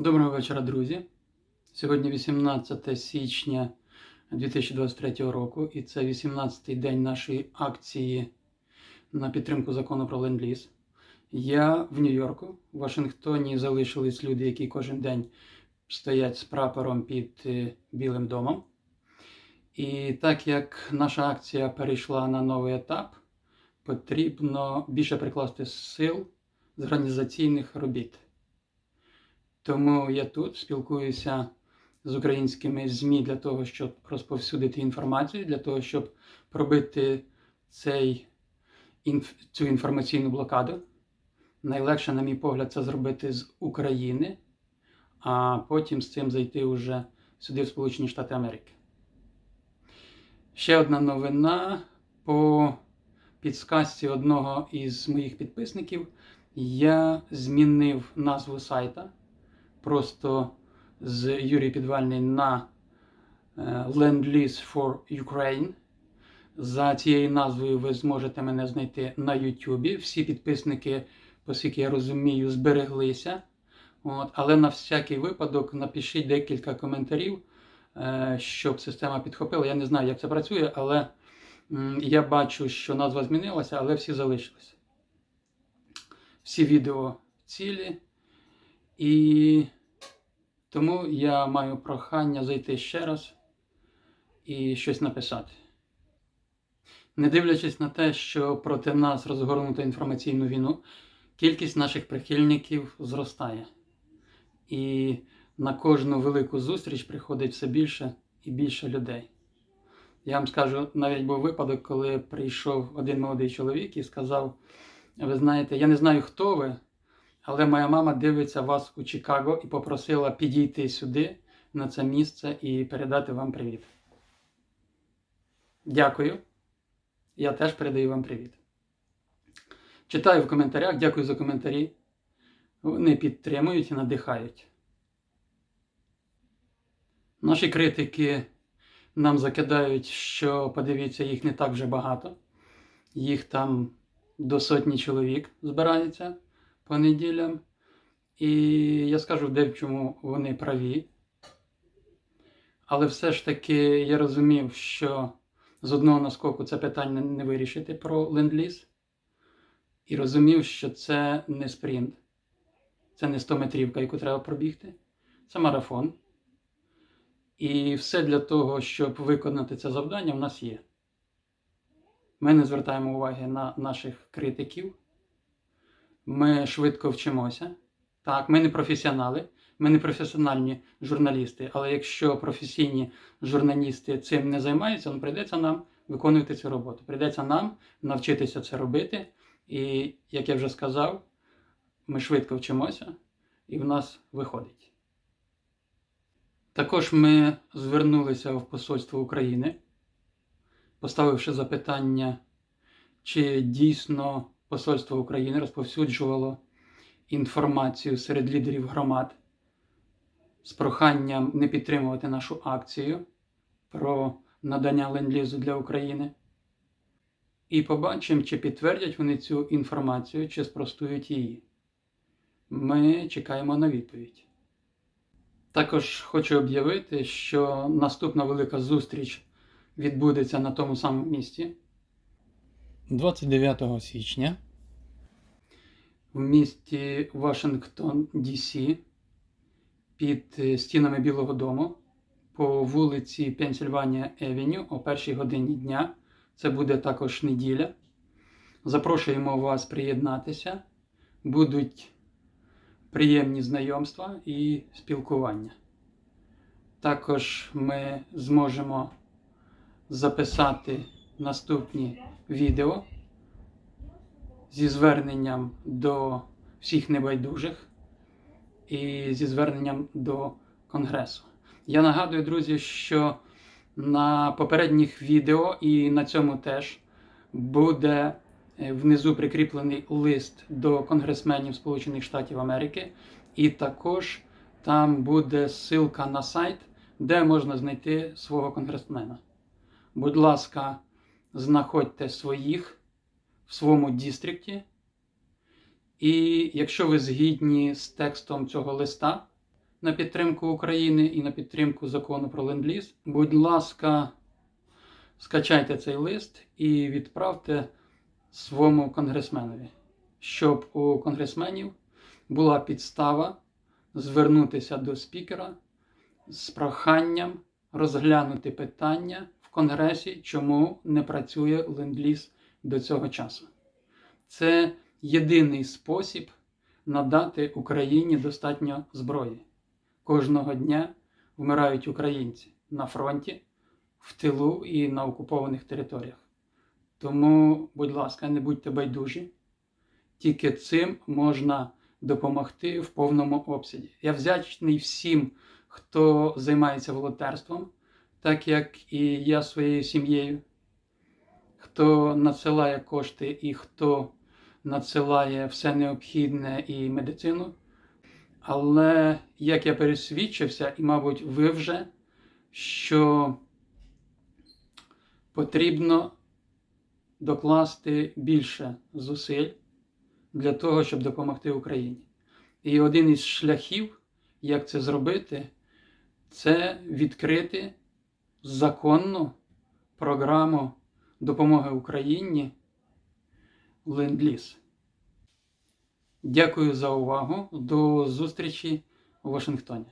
Доброго вечора, друзі. Сьогодні 18 січня 2023 року, і це 18-й день нашої акції на підтримку закону про ленд-ліз. Я в Нью-Йорку, в Вашингтоні залишились люди, які кожен день стоять з прапором під е, Білим домом. І так як наша акція перейшла на новий етап, потрібно більше прикласти сил з організаційних робіт. Тому я тут спілкуюся з українськими ЗМІ для того, щоб розповсюдити інформацію, для того, щоб пробити цей, цю інформаційну блокаду. Найлегше, на мій погляд, це зробити з України, а потім з цим зайти вже сюди, в Сполучені Штати Америки. Ще одна новина по підсказці одного із моїх підписників. Я змінив назву сайта просто з Юрій Підвальний на е, Land-Lease for Ukraine. За цією назвою ви зможете мене знайти на YouTube. Всі підписники, оскільки я розумію, збереглися. От, Але на всякий випадок напишіть декілька коментарів, е, щоб система підхопила. Я не знаю, як це працює, але я бачу, що назва змінилася, але всі залишилися. Всі відео цілі. І тому я маю прохання зайти ще раз і щось написати. Не дивлячись на те, що проти нас розгорнуто інформаційну війну, кількість наших прихильників зростає. І на кожну велику зустріч приходить все більше і більше людей. Я вам скажу, навіть був випадок, коли прийшов один молодий чоловік і сказав: Ви знаєте, я не знаю, хто ви. Але моя мама дивиться вас у Чикаго і попросила підійти сюди, на це місце, і передати вам привіт. Дякую. Я теж передаю вам привіт. Читаю в коментарях, дякую за коментарі. Вони підтримують і надихають. Наші критики нам закидають, що подивіться, їх не так вже багато. Їх там до сотні чоловік збирається по неділям. І я скажу, де в чому вони праві. Але все ж таки я розумів, що з одного наскоку це питання не вирішити про ленд-ліз. І розумів, що це не спринт, це не 100 метрівка, яку треба пробігти. Це марафон. І все для того, щоб виконати це завдання, в нас є. Ми не звертаємо уваги на наших критиків. Ми швидко вчимося. Так, ми не професіонали, ми не професіональні журналісти. Але якщо професійні журналісти цим не займаються, то прийдеться нам виконувати цю роботу. Прийдеться нам навчитися це робити. І, як я вже сказав, ми швидко вчимося і в нас виходить. Також ми звернулися в Посольство України, поставивши запитання, чи дійсно Посольство України розповсюджувало інформацію серед лідерів громад з проханням не підтримувати нашу акцію про надання ленд-лізу для України. І побачимо, чи підтвердять вони цю інформацію, чи спростують її. Ми чекаємо на відповідь. Також хочу об'явити, що наступна велика зустріч відбудеться на тому самому місці. 29 січня в місті Вашингтон, Ді-Сі, під стінами Білого Дому по вулиці Пенсільванія Евеню о першій годині дня. Це буде також неділя. Запрошуємо вас приєднатися. Будуть приємні знайомства і спілкування. Також ми зможемо записати наступні відео зі зверненням до всіх небайдужих і зі зверненням до Конгресу. Я нагадую, друзі, що на попередніх відео і на цьому теж буде е, внизу прикріплений лист до конгресменів Сполучених Штатів Америки, і також там буде ссылка на сайт, де можна знайти свого конгресмена. Будь ласка, знаходьте своїх в своєму дістрикті. І якщо ви згідні з текстом цього листа, на підтримку України і на підтримку закону про ленд-ліз. Будь ласка, скачайте цей лист і відправте своєму конгресменові, щоб у конгресменів була підстава звернутися до спікера з проханням розглянути питання в Конгресі, чому не працює ленд-ліз до цього часу. Це єдиний спосіб надати Україні достатньо зброї. Кожного дня вмирають українці на фронті, в тилу і на окупованих територіях. Тому, будь ласка, не будьте байдужі. Тільки цим можна допомогти в повному обсязі. Я вдячний всім, хто займається волонтерством, так як і я своєю сім'єю, хто надсилає кошти і хто надсилає все необхідне і медицину. Але як я пересвідчився, і, мабуть, ви вже, що потрібно докласти більше зусиль для того, щоб допомогти Україні. І один із шляхів, як це зробити, це відкрити законну програму допомоги Україні Ленд-Ліз. Дякую за увагу. До зустрічі у Вашингтоні.